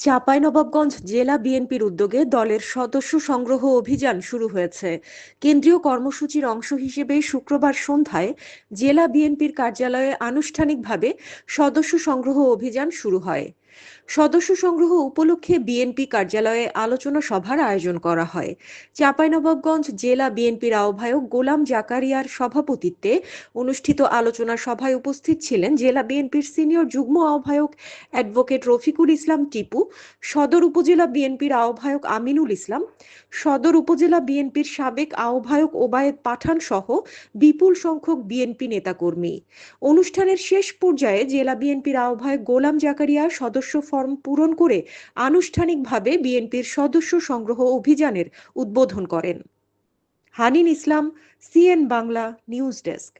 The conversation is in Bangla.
চাঁপাইনবাবগঞ্জ জেলা বিএনপির উদ্যোগে দলের সদস্য সংগ্রহ অভিযান শুরু হয়েছে। কেন্দ্রীয় কর্মসূচির অংশ হিসেবে শুক্রবার সন্ধ্যায় জেলা বিএনপির কার্যালয়ে আনুষ্ঠানিকভাবে সদস্য সংগ্রহ অভিযান শুরু হয়। সদস্য সংগ্রহ উপলক্ষে বিএনপি কার্যালয়ে আলোচনা সভার আয়োজন করা হয়। চাঁপাইনবাবগঞ্জ জেলা বিএনপির আহ্বায়ক গোলাম জাকারিয়ার সভাপতিত্বে অনুষ্ঠিত আলোচনা সভায় উপস্থিত ছিলেন জেলা বিএনপির সিনিয়র যুগ্ম আহ্বায়ক অ্যাডভোকেট রফিকুল ইসলাম টিপু, সদর উপজেলা বিএনপির আহ্বায়ক আমিনুল ইসলাম, সদর উপজেলা বিএনপির সাবেক আহ্বায়ক ওবায়েদ পাঠান সহ বিপুল সংখ্যক বিএনপি নেতাকর্মী। অনুষ্ঠানের শেষ পর্যায়ে জেলা বিএনপির আহ্বায়ক গোলাম জাকারিয়া সদস্য ফর্ম পূরণ করে আনুষ্ঠানিকভাবে বিএনপির সদস্য সংগ্রহ অভিযানের উদ্বোধন করেন। Hanin Islam, CN Bangla, news desk.